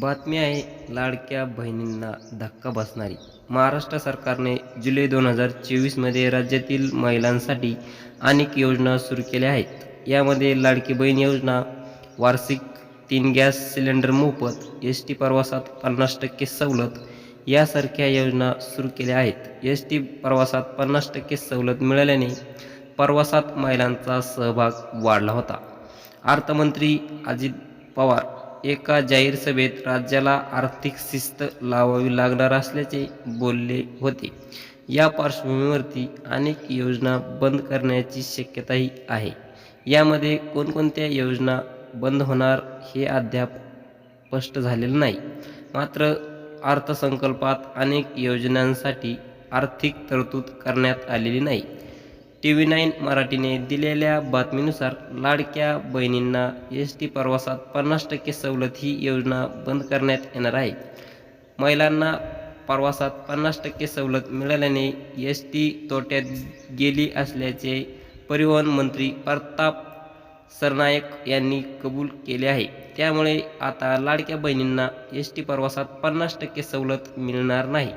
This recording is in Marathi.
बातमी आहे लाडक्या बहिणींना धक्का बसणारी. महाराष्ट्र सरकारने जुलै दोन हजार चोवीसमध्ये राज्यातील महिलांसाठी अनेक योजना सुरू केल्या आहेत. यामध्ये लाडकी बहीण योजना वार्षिक तीन गॅस सिलेंडर मोफत एस टी प्रवासात पन्नास टक्के सवलत यासारख्या योजना सुरू केल्या आहेत. एस टी प्रवासात पन्नास टक्के सवलत मिळाल्याने प्रवासात महिलांचा सहभाग वाढला होता. अर्थमंत्री अजित पवार एका जाहीर सभेत राज्याला आर्थिक शिस्त लावावी लागणार असल्याचे बोलले होते. या पार्श्वभूमीवरती अनेक योजना बंद करण्याची शक्यताही आहे. यामध्ये कोणकोणत्या योजना बंद होणार हे अद्याप स्पष्ट झालेलं नाही. मात्र अर्थसंकल्पात अनेक योजनांसाठी आर्थिक तरतूद करण्यात आलेली नाही. टी व्ही नाईन मराठीने दिलेल्या बातमीनुसार लाडक्या बहिणींना एस टी प्रवासात पन्नास टक्के सवलत ही योजना बंद करण्यात येणार आहे. महिलांना प्रवासात पन्नास टक्के सवलत मिळाल्याने एस टी तोट्यात गेली असल्याचे परिवहन मंत्री प्रताप सरनायक यांनी कबूल केले आहे. त्यामुळे आता लाडक्या बहिणींना एस टी प्रवासात पन्नास टक्के सवलत मिळणार नाही.